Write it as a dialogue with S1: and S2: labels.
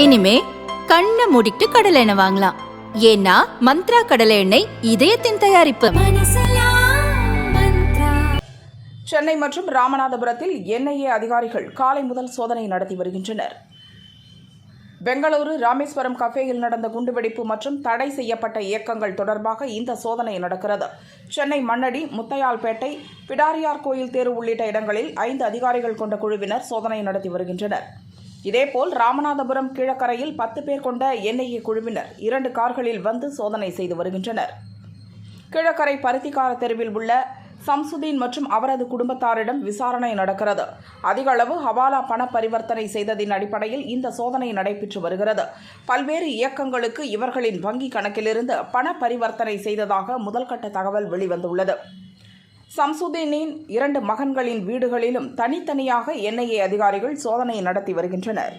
S1: இனிமே கண்ணை மூடிட்டு கடலை எண்ணெய் வாங்கலாம். ஏன்னா மந்த்ரா கடலை எண்ணெய் இதயத்தின் தயாரிப்பு.
S2: சென்னை மற்றும் ராமநாதபுரத்தில் என்ஐஏ அதிகாரிகள் காலை முதல் சோதனை நடத்தி வருகின்றனர். பெங்களூரு ராமேஸ்வரம் கஃபேயில் நடந்த குண்டுவெடிப்பு மற்றும் தடை செய்யப்பட்ட இயக்கங்கள் தொடர்பாக இந்த சோதனை நடக்கிறது. சென்னை மண்ணடி முத்தையால்பேட்டை பிடாரியார் கோயில் தேர்வு உள்ளிட்ட இடங்களில் ஐந்து அதிகாரிகள் கொண்ட குழுவினர் சோதனை நடத்தி வருகின்றனர். இதேபோல் ராமநாதபுரம் கீழக்கரையில் பத்து பேர் கொண்ட என்ஐஏ குழுவினர் இரண்டு கார்களில் வந்து சோதனை செய்து வருகின்றனர். கிழக்கரை பருத்திக்கார தெருவில் உள்ள சம்சுதீன் மற்றும் அவரது குடும்பத்தாரிடம் விசாரணை நடக்கிறது. அதிக அளவு ஹவாலா பண பரிவர்த்தனை செய்ததின் அடிப்படையில் இந்த சோதனை நடைபெற்று வருகிறது. பல்வேறு இயக்கங்களுக்கு இவர்களின் வங்கி கணக்கிலிருந்து பண பரிவர்த்தனை செய்ததாக முதல்கட்ட தகவல் வெளிவந்துள்ளது. சம்சுதீனின் இரண்டு மகன்களின் வீடுகளிலும் தனித்தனியாக என்ஐஏ அதிகாரிகள் சோதனை நடத்தி வருகின்றனர்.